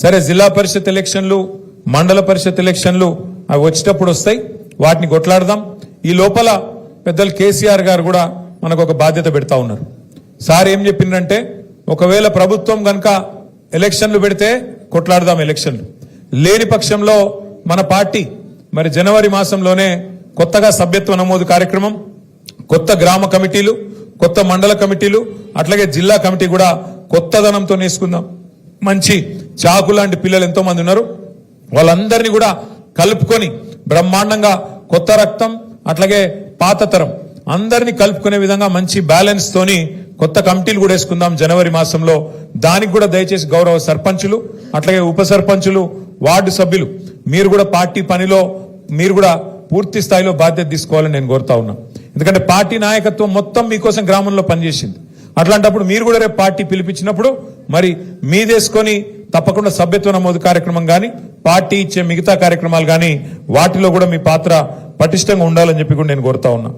సరే జిల్లా పరిషత్ ఎలక్షన్లు మండల పరిషత్ ఎలక్షన్లు అవి వచ్చేటప్పుడు వస్తాయి. వాటిని కొట్లాడదాం. ఈ లోపల పెద్దలు కేసీఆర్ గారు కూడా మనకు ఒక బాధ్యత పెడతా ఉన్నారు. సార్ ఏం చెప్పిండ్రంటే ఒకవేళ ప్రభుత్వం కనుక ఎలక్షన్లు పెడితే కొట్లాడదాం ఎలక్షన్లు. లేని పక్షంలో మన పార్టీ మరి జనవరి మాసంలోనే కొత్తగా సభ్యత్వ నమోదు కార్యక్రమం కొత్త గ్రామ కమిటీలు కొత్త మండల కమిటీలు అట్లాగే జిల్లా కమిటీ కూడా కొత్తదనంతో నేసుకుందాం. మంచి చాకు లాంటి పిల్లలు ఎంతో మంది ఉన్నారు? వాళ్ళందరినీ కూడా కలుపుకొని బ్రహ్మాండంగా కొత్త రక్తం అట్లాగే పాత తరం అందరినీ కలుపుకునే విధంగా మంచి బ్యాలెన్స్ తోని కొత్త కమిటీలు కూడా వేసుకుందాం జనవరి మాసంలో. దానికి కూడా దయచేసి గౌరవ సర్పంచులు అట్లాగే ఉప సర్పంచులు వార్డు సభ్యులు మీరు కూడా పార్టీ పనిలో మీరు కూడా పూర్తి స్థాయిలో బాధ్యత తీసుకోవాలని నేను కోరుతా ఉన్నా. ఎందుకంటే పార్టీ నాయకత్వం మొత్తం మీకోసం గ్రామంలో పనిచేసింది. అట్లాంటప్పుడు మీరు కూడా రేపు పార్టీ పిలిపించినప్పుడు మరి మీదేసుకొని తప్పకుండా సభ్యత్వ నమోదు కార్యక్రమం కానీ పార్టీ ఇచ్చే మిగతా కార్యక్రమాలు కానీ వాటిలో కూడా మీ పాత్ర పటిష్టంగా ఉండాలని చెప్పి కూడా నేను కోరుతా ఉన్నా.